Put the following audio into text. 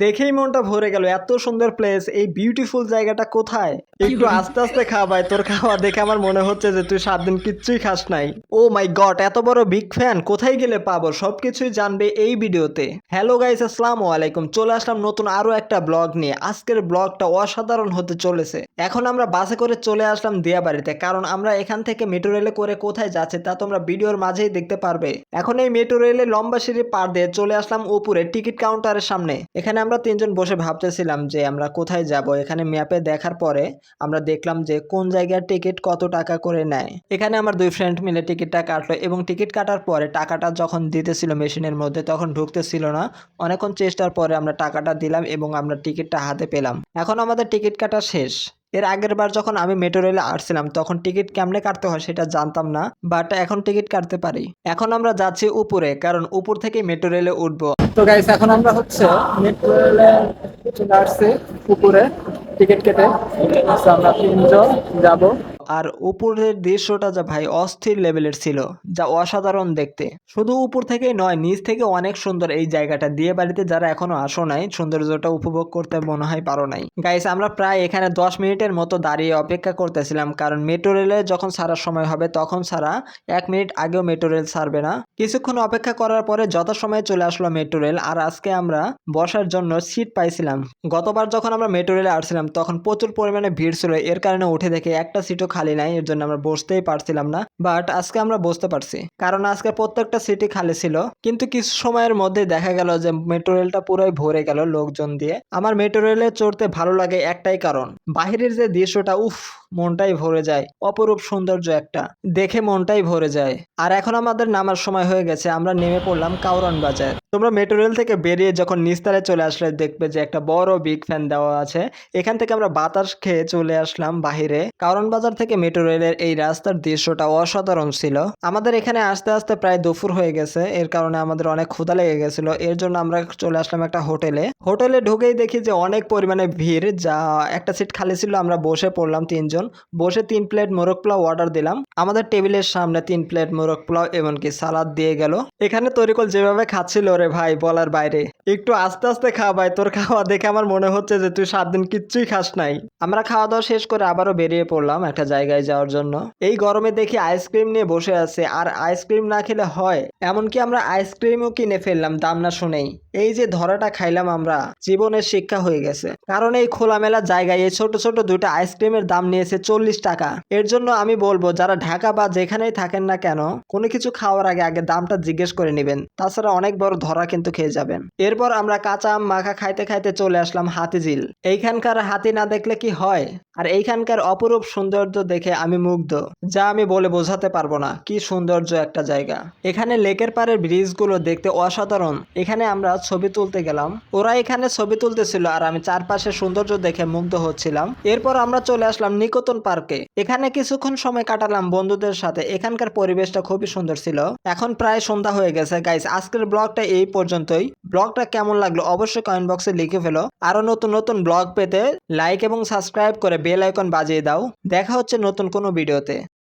দেখেই মনটা ভরে গেল, এত সুন্দর প্লেস এই বিউটিফুল জায়গাটা কোথায়? একটু আস্তে আস্তে খাওয়াই তোর খাওয়া দেখে আমার মনে হচ্ছে যে তুই সাত দিন কিচ্ছুই খাস নাই। ও মাই গড এত বড় বিগ ফ্যান কোথায় গেলে পাবো? সবকিছুই জানবে এই ভিডিওতে। হ্যালো গাইস আসসালামু আলাইকুম। চলে আসলাম নতুন আরও একটা ব্লগ নিয়ে। আজকের ব্লগটা অসাধারণ হতে চলেছে। এখন আমরা বাসে করে চলে আসলাম দিয়াবাড়িতে, কারণ আমরা এখান থেকে মেট্রো রেলে করে কোথায় যাচ্ছে তা তোমরা ভিডিওর মাঝেই দেখতে পারবে। এখন এই মেট্রো রেলে লম্বা সিঁড়ি পার দিয়ে চলে আসলাম উপরে টিকিট কাউন্টারের সামনে। এখানে আমরা তিনজন বসে ভাবতেছিলাম যে আমরা কোথায় যাব। এখানে ম্যাপে দেখার পরে আমরা দেখলাম যে কোন জায়গার টিকিট কত টাকা করে নেয়। এখানে আমার দুই ফ্রেন্ড মিলে টিকিটটা কাটলো এবং টিকিট কাটার পরে টাকাটা যখন দিতেছিল মেশিনের মধ্যে তখন ঢুকতেছিল না। অনেকক্ষণ চেষ্টার পরে আমরা টাকাটা দিলাম এবং আমরা টিকিটটা হাতে পেলাম। এখন আমাদের টিকিট কাটা শেষ। এর আগের বার যখন আমি মেট্রো রেলে আসছিলাম, তখন টিকিট কেমনে কাটতে হয় সেটা জানতাম না বাট এখন টিকিট কাটতে পারি। এখন আমরা যাচ্ছি উপরে, কারণ উপর থেকে মেট্রো রেলে উঠবো। তো গাইস এখন আমরা হচ্ছে মেট্রো রেলে চলে আসছি উপরে টিকিট কেটে। আমরা তিনজন যাব। আর উপরের দৃশ্যটা যা ভাই অস্থির লেভেলের ছিল, যা অসাধারণ দেখতে। শুধু উপর থেকেই নয়, নিচ থেকে অনেক সুন্দর এই জায়গাটা। দিয়ে বাড়িতে যারা এখনও আসো নাই, সৌন্দর্যটা উপভোগ করতে মনে হয় পারো নাই। গাইস আমরা প্রায় এখানে দশ মিনিটের মতো দাঁড়িয়ে অপেক্ষা করতেছিলাম, কারণ মেট্রো রেলে যখন সারার সময় হবে, তখন সারা এক মিনিট আগেও মেট্রো রেল ছাড়বে না। কিছুক্ষণ অপেক্ষা করার পরে যথাসময়ে চলে আসলো মেট্রো রেল, আর আজকে আমরা বসার জন্য সিট পাইছিলাম। গতবার যখন আমরা মেট্রো রেলে আসছিলাম, তখন প্রচুর পরিমাণে ভিড় ছিল, এর কারণে উঠে দেখে একটা সিটও খালি নাই, এর জন্য আমরা বসতেই পারছিলাম না বাট আজকে আমরা বসতে পারছি। কারণ আজকে প্রত্যেকটা সিটই খালি ছিল, কিন্তু কিছু সময়ের মধ্যে দেখা গেল যে মেট্রো রেলটা পুরোই ভরে গেল লোকজন দিয়ে। আমার মেট্রো রেলে চড়তে ভালো লাগে একটাই কারণ, বাহিরের যে দৃশ্যটা, উফ, মনটাই ভরে যায়, অপরূপ সৌন্দর্য একটা। দেখে মনটাই ভরে যায়। আর এখন আমাদের নামার সময় হয়ে গেছে, আমরা নেমে পড়লাম কাউরন বাজার। তোমরা মেট্রো রেল থেকে বেরিয়ে যখন নিস্তারে চলে আসলে দেখবে যে একটা বড় বিগ ফ্যান দেওয়া আছে। এখান থেকে আমরা বাতাস খেয়ে চলে আসলাম বাহিরে। কারণ বাজার থেকে মেট্রো রেলের এই রাস্তার দৃশ্যটা অসাধারণ ছিল। আমাদের এখানে আস্তে আস্তে প্রায় দুপুর হয়ে গেছে। এর কারণে আমাদের অনেক ক্ষুধা লেগে গেছিল। এর জন্য আমরা চলে আসলাম একটা হোটেলে। হোটেলে ঢুকেই দেখি যে অনেক পরিমাণে ভিড়, যা একটা সিট খালি ছিল। আমরা বসে পড়লাম তিনজন। বসে তিন প্লেট মোরগ পোলাও অর্ডার দিলাম। আমাদের টেবিলের সামনে তিন প্লেট মোরগ পোলাও এমনকি সালাদ দিয়ে গেল। এখানে তরিকল যেভাবে খাচ্ছিল রে ভাই, বলার বাইরে। একটু আস্তে আস্তে খা ভাই, তোর খাওয়া দেখে আমার মনে হচ্ছে যে তুই সাত দিন কিচ্ছুই খাস নাই। আমরা খাওয়া দাওয়া শেষ করে আবারও বেরিয়ে পড়লাম একটা জায়গায় যাওয়ার জন্য। এই গরমে দেখি আইসক্রিম নিয়ে বসে আছে, আর আইসক্রিম না খেলে হয়? এমনকি আমরা আইসক্রিমও কিনে ফেললাম, দাম না শুনেই। এই যে ধরাটা খাইলাম আমরা, জীবনের শিক্ষা হয়ে গেছে। কারণ এই খোলামেলা জায়গায় এই ছোট ছোট দুটো আইসক্রিমের দাম নিয়েছে চল্লিশ টাকা। এর জন্য আমি বলব, যারা ঢাকা বা যেখানেই থাকেন না কেন, কোনো কিছু খাওয়ার আগে আগে দামটা জিজ্ঞেস করে নেবেন। তাছাড়া অনেক বড় ধরা কিন্তু খেয়ে যাবেন। এরপর আমরা কাঁচা আম মাখা খাইতে খাইতে চলে আসলাম হাতিঝিল। এইখানকার হাতি না দেখলে কি হয়? আর এইখানকার অপরূপ সৌন্দর্য দেখে আমি মুগ্ধ, যা আমি বলে বোঝাতে পারব না, কি সৌন্দর্য একটা জায়গা। এখানে লেকের পাড়ের ব্রিজগুলো দেখতে অসাধারণ। এখানে আমরা ছবি তুলতে গেলাম। ওরা এখানে ছবি তুলতেছিল আর আমি চারপাশে সৌন্দর্য দেখে মুগ্ধ হচ্ছিলাম। এরপর আমরা চলে আসলাম নিকতন পার্কে। এখানে কিছুক্ষণ সময় কাটালাম বন্ধুদের সাথে। এখানকার পরিবেশটা খুবই সুন্দর ছিল। এখন প্রায় সন্ধ্যা হয়ে গেছে। গাইস আজকের ব্লগটা এই পর্যন্তই। ব্লগটা কেমন লাগল অবশ্যই কমেন্ট বক্সে লিখে ফেলো। আরও নতুন নতুন ব্লগ পেতে লাইক এবং সাবস্ক্রাইব করে বেল আইকন বাজিয়ে দাও। দেখা হচ্ছে নতুন কোনো ভিডিওতে।